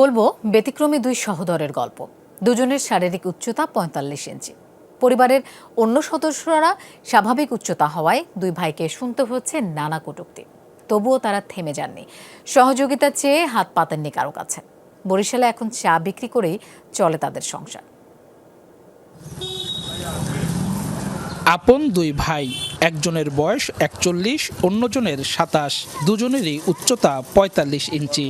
বলব, ব্যতিক্রমী দুই সহোদরের গল্প। দুজনের শারীরিক উচ্চতা পঁয়তাল্লিশ ইঞ্চি। পরিবারের অন্য সদস্যরা স্বাভাবিক উচ্চতা হওয়ায় দুই ভাইকে শুনতে হচ্ছে নানা কটুক্তি। তবুও তারা থেমে যাননি। সহযোগিতা চেয়ে হাত পাতেননি কারও কাছে। বরিশালে এখন চা বিক্রি করেই চলে তাদের সংসার। আপন দুই ভাই, একজনের বয়স একচল্লিশ, অন্যজনের সাতাশ, দুজনেরই উচ্চতা পঁয়তাল্লিশ ইঞ্চি।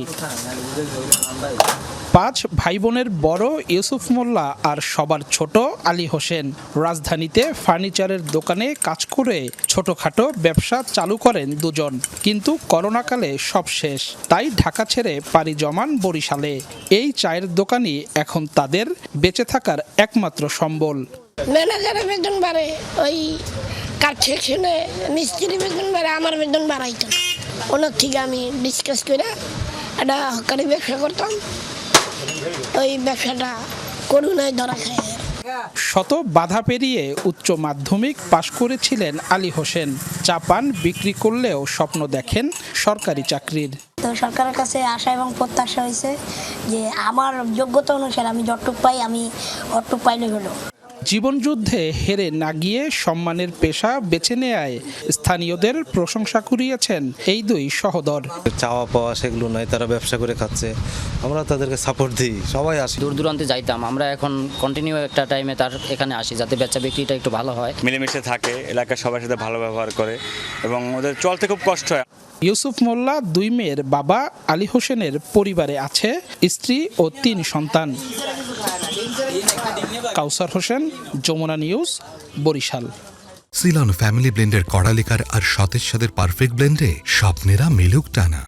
পাঁচ ভাই বোনের বড় ইউসুফ মোল্লা আর সবার ছোট আলী হোসেন রাজধানীতে ফার্নিচারের দোকানে কাজ করে ছোটখাটো ব্যবসা চালু করেন দুজন। কিন্তু করোনাকালে সব শেষ, তাই ঢাকা ছেড়ে পাড়ি জমান বরিশালে। এই চায়ের দোকানই এখন তাদের বেঁচে থাকার একমাত্র সম্বল। ম্যানেজারের বেতন বাড়ে ওই কার সেকশনে মিস্ত্রি বেতন বাড়ে আমার বেতন বাড়াইতো। ওনার থেকে আমি ডিসকাস করে একটা হকারি ব্যবসা করতাম। ওই ব্যবসাটা করুণায় ধরা খায়। শত বাধা পেরিয়ে উচ্চ মাধ্যমিক পাশ করেছিলেন আলী হোসেন। চা পান বিক্রি করলেও স্বপ্ন দেখেন সরকারি চাকরির। তো সরকারের কাছে আশা এবং প্রত্যাশা হয়েছে যে আমার যোগ্যতা অনুসারে আমি যতটুক পাই আমি অতটুক পাইলে হলো। জীবনযুদ্ধে হেরে না গিয়ে সম্মানের পেশা বেছে নেয় স্থানীয়দের প্রশংসা কুড়িয়েছেন এই দুই সহদর। চাওয়া পাওয়া সেগুলো নয় তারা ব্যবসা করে খাচ্ছে। আমরা তাদেরকে সাপোর্ট দিই সবাই আসি। দূর দূরান্তে যাইতাম আমরা এখন কন্টিনিউ একটা টাইমে তার এখানে আসি যাতে বেচা বিক্রিটা একটু ভালো হয়। মিলেমিশে থাকে এলাকার সবার সাথে ভালো ব্যবহার করে এবং ওদের চলতে খুব কষ্ট হয়। ইউসুফ মোল্লা দুই মেয়ের বাবা আলী হোসেনের পরিবারে আছে, স্ত্রী ও তিন সন্তান। কাউসার Hossain, Jamuna news, Barishal. Ceylon family ব্লেন্ডের কড়ালিকার আর সতেজ সাদের পারফেক্ট ব্লেন্ডে স্বপ্নেরা মেলুক টানা।